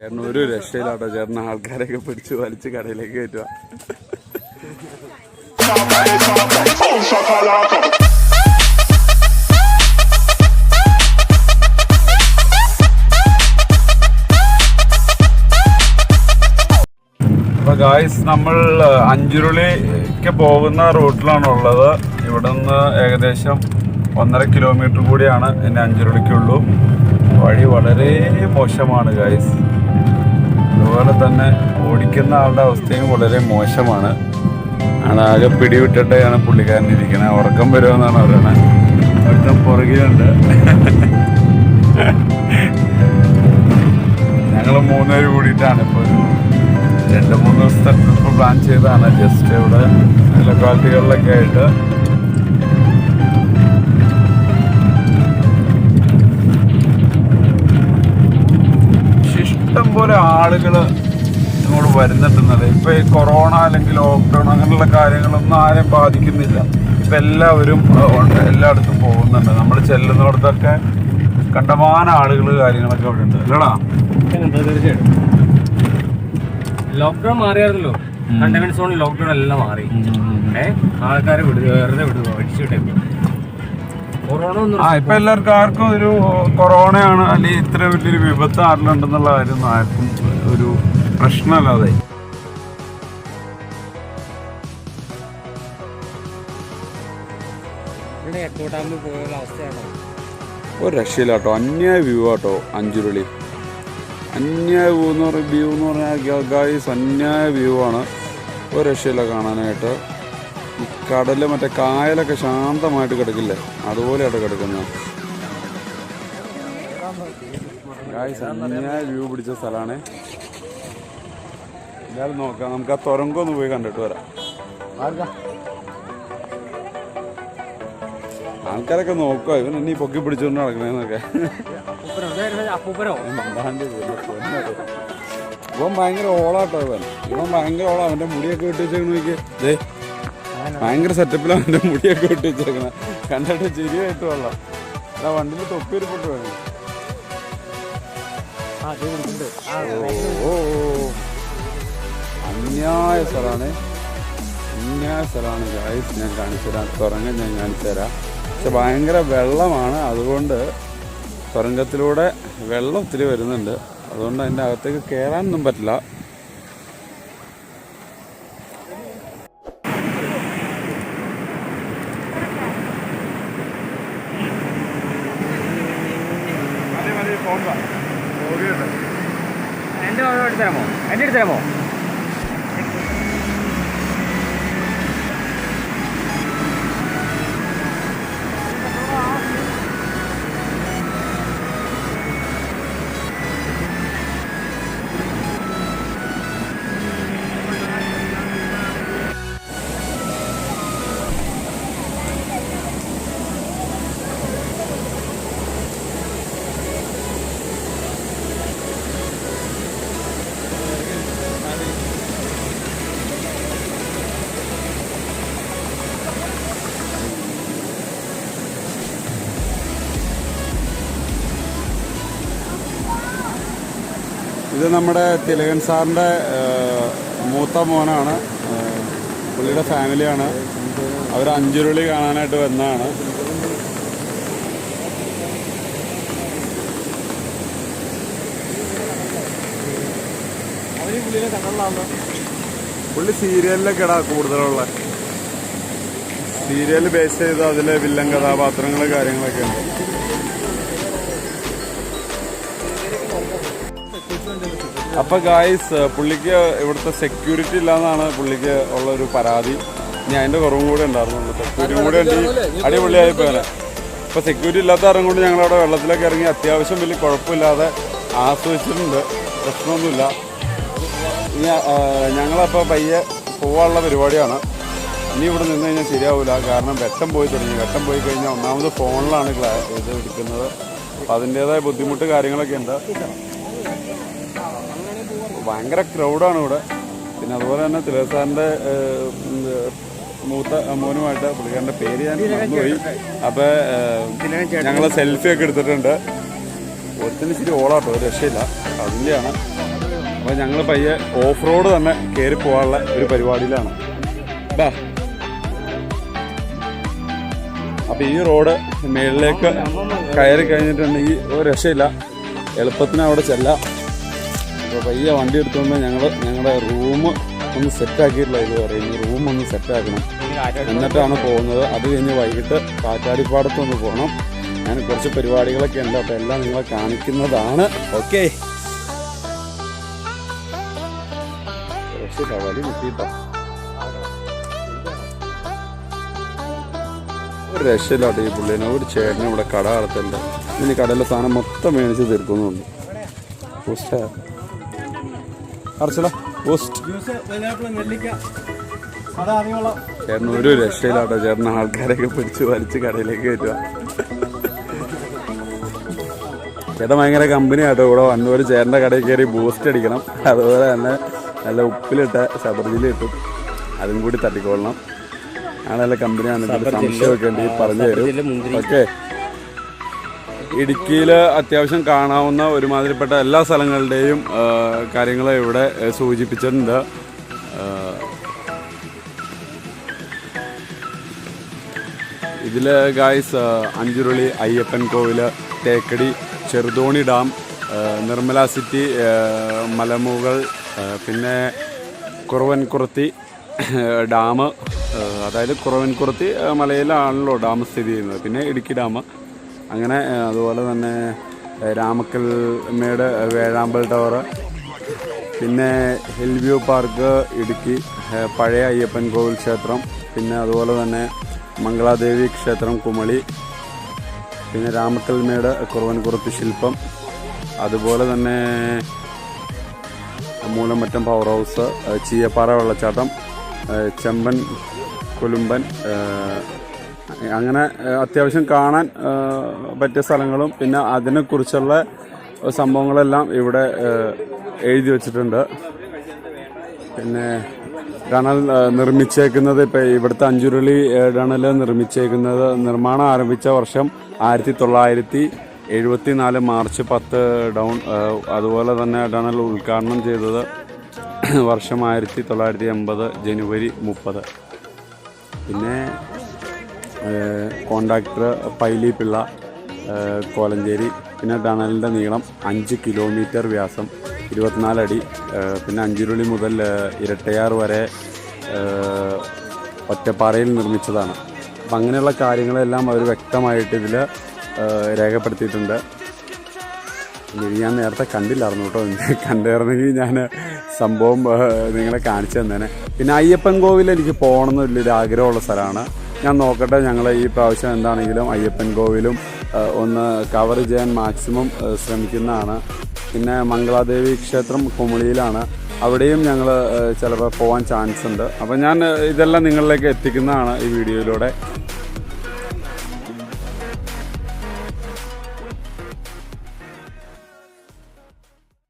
ചേട്ടൻ ഒരു രക്ഷയിലാട്ടോ ചേട്ടൻ ആൾക്കാരെയൊക്കെ പിടിച്ച് വലിച്ച് കടയിലേക്ക് കയറ്റുക. ഗായ്സ് നമ്മൾ അഞ്ചുരുളിക്ക് പോകുന്ന റൂട്ടിലാണ് ഉള്ളത് ഇവിടെ നിന്ന് ഏകദേശം ഒന്നര കിലോമീറ്റർ കൂടിയാണ് എന്നെ അഞ്ചുരുളിക്കുള്ളൂ. വഴി വളരെ മോശമാണ് ഗായ്സ് അതുപോലെ തന്നെ ഓടിക്കുന്ന ആളുടെ അവസ്ഥയും വളരെ മോശമാണ്. ആണ് ആളാകെ പിടിവിട്ടിട്ടാണ് പുള്ളിക്കാരൻ ഇരിക്കുന്നത് ഉറക്കം വരുമെന്നാണ് പറയുന്നത്. ഒരുത്തം പുറകിലുണ്ട്. ഞങ്ങൾ മൂന്നുപേര് കൂടിയിട്ടാണ് ഇപ്പോൾ രണ്ട് മൂന്ന് ദിവസത്തെ ട്രിപ്പ് പ്ലാൻ ചെയ്തതാണ്. ജസ്റ്റ് ഇവിടെ ലൊക്കാലിറ്റികളിലൊക്കെ ആയിട്ട്. ഇഷ്ടം പോലെ ആളുകൾ ഇങ്ങോട്ട് വരുന്നുണ്ടെന്നത്. ഇപ്പൊ ഈ കൊറോണ അല്ലെങ്കിൽ ലോക്ക്ഡൗൺ അങ്ങനെയുള്ള കാര്യങ്ങളൊന്നും ആരെയും ബാധിക്കുന്നില്ല. ഇപ്പൊ എല്ലാവരും. എല്ലായിടത്തും പോകുന്നുണ്ട്. നമ്മൾ ചെല്ലുന്നിടത്തൊക്കെ കണ്ടമാന ആളുകൾ കാര്യങ്ങളൊക്കെ അവിടെ ഉണ്ട് അല്ലടാ തീർച്ചയായിട്ടും. ലോക്ക്ഡൌൺ മാറിയായിരുന്നല്ലോ. കണ്ടെയ്ൻമെന്റ് സോണിൽ ലോക്ക്ഡൗൺ എല്ലാം മാറി. ആൾക്കാരെ വിടുക വെറുതെ വിടുക ഒന്നും ആ ഇപ്പൊ എല്ലാവർക്കും ആർക്കും ഒരു കൊറോണയാണ് അല്ലെങ്കിൽ ഇത്ര വലിയൊരു വിപത്ത് ആരിലുണ്ടെന്നുള്ള കാര്യം ആർക്കും ഒരു പ്രശ്നമല്ലാതെ. ഒരു രക്ഷയില്ല കേട്ടോ അന്യായ വ്യൂ ആട്ടോ അഞ്ചുരുളി. അന്യായ വ്യൂ എന്ന് പറഞ്ഞ വ്യൂ എന്ന് പറഞ്ഞാൽ ഗായ്സ് അന്യായ വ്യൂ ആണ്. ഒരു രക്ഷയില്ല കാണാനായിട്ട്. ഈ കടൽ മറ്റേ കായലൊക്കെ ശാന്തമായിട്ട് കിടക്കില്ലേ? അതുപോലെയാണ് കിടക്കുന്നത് അന്യായ വ്യൂ പിടിച്ച സ്ഥലമാണ് എല്ലാവരും നോക്കാം. നമുക്ക് ആ തുരങ്കം ഒന്ന് പോയി കണ്ടിട്ട് വരാം. ആൾക്കാരൊക്കെ നോക്കുക ഇവൻ എന്നെ പൊക്കി പിടിച്ചുകൊണ്ട് നടക്കണേന്നൊക്കെ. ഇവൻ ഭയങ്കര ഓളാട്ടോ ഇവൻ. ഇവൻ ഭയങ്കര ഓളാ. അവന്റെ മുടിയൊക്കെ ഇട്ട് ദേ ഭയങ്കര സെറ്റപ്പിലാണ് എന്റെ മുടിയൊക്കെ ഇട്ട് വെച്ചേക്കുന്നത് കണ്ടിട്ട് ചിരിയായിട്ട് വെള്ളം അതാ വണ്ടിയിൽ തൊപ്പി ഇരിപ്പിട്ട് വേണം. ഓ. അന്യായ സ്ഥലമാണ്. അന്യായ സ്ഥലമാണ്. ഗായ്സ് ഞാൻ കാണിച്ചു തരാം. തുറങ്ങം ഞാൻ കാണിച്ചു തരാം. പക്ഷെ ഭയങ്കര വെള്ളമാണ്. അതുകൊണ്ട് തുരങ്കത്തിലൂടെ വെള്ളം ഒത്തിരി വരുന്നുണ്ട്. അതുകൊണ്ട് അതിന്റെ അകത്തേക്ക് കയറാനൊന്നും പറ്റില്ല. എന്റെ എടുത്ത് തരാമോ? എന്റെ എടുത്ത് ഇത് നമ്മുടെ തിലകൻ സാറിന്റെ മൂത്ത മോനാണ്. പുള്ളിയുടെ ഫാമിലിയാണ്. അവർ അഞ്ചുരുളി കാണാനായിട്ട് വന്നതാണ്. പുള്ളി സീരിയലിലൊക്കെ ഇടാ കൂടുതലുള്ള. സീരിയൽ ബേസ് ചെയ്ത് അതിലെ വില്ലൻ കഥാപാത്രങ്ങൾ കാര്യങ്ങളൊക്കെ ഉണ്ട്. അപ്പൊ ഗായ്സ് പുള്ളിക്ക് ഇവിടുത്തെ സെക്യൂരിറ്റി ഇല്ലാന്നാണ് പുള്ളിക്ക് ഉള്ള ഒരു പരാതി. ഞാൻ അതിന്റെ കുറവും കൂടെ ഉണ്ടായിരുന്നു. സെക്യൂരിറ്റി കൂടെ ഉണ്ടെങ്കിൽ അടിപൊളിയായി പോലെ അപ്പൊ സെക്യൂരിറ്റി ഇല്ലാത്ത കാരണം കൊണ്ട് ഞങ്ങളവിടെ വെള്ളത്തിലൊക്കെ ഇറങ്ങി അത്യാവശ്യം വലിയ കുഴപ്പമില്ലാതെ ആസ്വദിച്ചിട്ടുണ്ട്. പ്രശ്നമൊന്നുമില്ല. ഞങ്ങളപ്പോൾ പയ്യെ പോവാനുള്ള പരിപാടിയാണ്. ഇനി ഇവിടെ നിന്ന് കഴിഞ്ഞാൽ ശരിയാവില്ല കാരണം വെട്ടം പോയി തുടങ്ങി. വെട്ടം പോയി കഴിഞ്ഞാൽ ഒന്നാമത് ഫോണിലാണ് ക്ലാസ് ഇത് എടുക്കുന്നത്. അപ്പം അതിന്റേതായ ബുദ്ധിമുട്ട് കാര്യങ്ങളൊക്കെ ഉണ്ട്. ഭയങ്കര ക്രൗഡാണ് ഇവിടെ. പിന്നെ അതുപോലെ തന്നെ തിലേസാറിന്റെ മൂത്ത മോനുമായിട്ട് പുള്ളിക്കാരന്റെ പേര് ഞാൻ പോയി അപ്പോൾ ഞങ്ങൾ സെൽഫി ഒക്കെ എടുത്തിട്ടുണ്ട്. ഒരുത്തിന് ഇച്ചിരി ഓളാട്ടോ ഒരു രക്ഷയില്ല. അതിന്റെയാണ് അപ്പോൾ ഞങ്ങൾ പയ്യെ ഓഫ് റോഡ് തന്നെ കയറി പോകാനുള്ള ഒരു പരിപാടിയിലാണ്. ബാ. അപ്പോൾ ഈ റോഡ് മേളിലേക്ക് കയറി കഴിഞ്ഞിട്ടുണ്ടെങ്കിൽ ഒരു രക്ഷയില്ല. എളുപ്പത്തിന് അവിടെ ചെല്ലാം. അപ്പോൾ പയ്യെ വണ്ടി എടുത്തുകൊണ്ട് ഞങ്ങൾ ഞങ്ങളുടെ റൂം ഒന്ന് സെറ്റാക്കിയിട്ടില്ല ഇത് പറയുന്നു റൂം ഒന്ന് സെറ്റാക്കണം. എന്നിട്ടാണ് പോകുന്നത്. അത് കഴിഞ്ഞ് വൈകിട്ട് കാറ്റാടിപ്പാടത്തൊന്ന് പോകണം ഞാൻ കുറച്ച് പരിപാടികളൊക്കെ ഉണ്ട്. അപ്പോൾ എല്ലാം നിങ്ങളെ കാണിക്കുന്നതാണ്. ഓക്കെ. കുറച്ച് കവലി കിട്ടിയിട്ടോ ഒരു രക്ഷയില്ലാട്ടെ ഈ പുള്ളിനെ. ഒരു ചേട്ടനും ഇവിടെ കട നടത്തുന്നുണ്ട് ഇനി കടയിലെ സാധനം മൊത്തം മേടിച്ച് തീർക്കുന്നുണ്ട്. പോസ്റ്റ് അറച്ചല പോസ്റ്റ് ചേട്ടൻ ഒരു രക്ഷയിലാട്ടോ ചേട്ടൻ ആൾക്കാരെയൊക്കെ പിടിച്ച് വലിച്ച് കടയിലേക്ക് കയറ്റുക. ചേട്ടൻ ഭയങ്കര കമ്പനി ആട്ടോ ഇവിടെ വന്നൂർ ചേട്ടന്റെ കടയിൽ കയറി ബൂസ്റ്റ് അടിക്കണം. അതുപോലെ തന്നെ നല്ല ഉപ്പിലിട്ട ശബർജിയിൽ ഇട്ടും. അതും കൂടി തട്ടിക്കൊള്ളണം. ആ നല്ല കമ്പനിയാണ് സംശയമൊക്കെ ഉണ്ട് പറഞ്ഞു തരും. ഓക്കെ. ഇടുക്കിയിൽ അത്യാവശ്യം കാണാവുന്ന ഒരുമാതിരിപ്പെട്ട എല്ലാ സ്ഥലങ്ങളുടെയും കാര്യങ്ങൾ ഇവിടെ സൂചിപ്പിച്ചിട്ടുണ്ട്. ഇതിൽ guys Anchuruli Ayyappan Kovil Thekkady Cheruthoni dam Nirmala city Malamukal പിന്നെ കുറവൻകുറത്തി ഡാം അതായത് കുറവൻകുറത്തി മലയിലാണല്ലോ ഡാം സ്ഥിതി ചെയ്യുന്നത്. പിന്നെ ഇടുക്കി ഡാം. അങ്ങനെ അതുപോലെ തന്നെ രാമക്കൽമേട് രാമക്കൽ മേട് വേഴാമ്പൽ ടവർ പിന്നെ ഹിൽ വ്യൂ പാർക്ക് ഇടുക്കി പഴയ അയ്യപ്പൻ കോവിൽ ക്ഷേത്രം പിന്നെ അതുപോലെ തന്നെ മംഗളാദേവി ക്ഷേത്രം കുമളി പിന്നെ രാമക്കൽമേട് കുറവൻകുറത്ത് ശില്പം അതുപോലെ തന്നെ മൂലമറ്റം പവർ ഹൗസ് ചീയപ്പാറ വെള്ളച്ചാട്ടം ചെമ്പൻ കൊലുമ്പൻ അങ്ങനെ അത്യാവശ്യം കാണാൻ പറ്റിയ സ്ഥലങ്ങളും പിന്നെ അതിനെക്കുറിച്ചുള്ള സംഭവങ്ങളെല്ലാം ഇവിടെ എഴുതി വച്ചിട്ടുണ്ട്. പിന്നെ ടണൽ നിർമ്മിച്ചേക്കുന്നത് ഇപ്പം ഇവിടുത്തെ അഞ്ചുരുളി ടണൽ നിർമ്മിച്ചേക്കുന്നത് നിർമ്മാണം ആരംഭിച്ച വർഷം ആയിരത്തി തൊള്ളായിരത്തി എഴുപത്തി നാല് മാർച്ച് പത്ത് ഡൗൺ അതുപോലെ തന്നെ ടണൽ ഉദ്ഘാടനം ചെയ്തത് വർഷം ആയിരത്തി തൊള്ളായിരത്തി എൺപത് ജനുവരി മുപ്പത്. പിന്നെ കോണ്ടാക്ടർ പൈലി പിള്ള കോലഞ്ചേരി പിന്നെ ടണലിന്റെ നീളം അഞ്ച് കിലോമീറ്റർ വ്യാസം ഇരുപത്തിനാലടി പിന്നെ അഞ്ചുരുളി മുതൽ ഇരട്ടയാർ വരെ ഒറ്റപ്പാറയിൽ നിർമ്മിച്ചതാണ്. അപ്പം അങ്ങനെയുള്ള കാര്യങ്ങളെല്ലാം അവർ വ്യക്തമായിട്ട് ഇതിൽ രേഖപ്പെടുത്തിയിട്ടുണ്ട്. ഞാൻ നേരത്തെ കണ്ടില്ലായിരുന്നു കേട്ടോ കണ്ടായിരുന്നെങ്കിൽ ഞാൻ സംഭവം നിങ്ങളെ കാണിച്ചു തന്നേനെ. പിന്നെ അയ്യപ്പൻ കോവിൽ എനിക്ക് പോകണം എന്ന് വലിയൊരു ആഗ്രഹമുള്ള സ്ഥലമാണ്. ഞാൻ നോക്കട്ടെ ഞങ്ങൾ ഈ പ്രാവശ്യം എന്താണെങ്കിലും അയ്യപ്പൻ കോവിലും ഒന്ന് കവർ ചെയ്യാൻ മാക്സിമം ശ്രമിക്കുന്നതാണ്. പിന്നെ മംഗളാദേവി ക്ഷേത്രം കുമളിയിലാണ്. അവിടെയും ഞങ്ങൾ ചിലപ്പോൾ പോകാൻ ചാൻസ് ഉണ്ട്. അപ്പോൾ ഞാൻ ഇതെല്ലാം നിങ്ങളിലേക്ക് എത്തിക്കുന്നതാണ് ഈ വീഡിയോയിലൂടെ.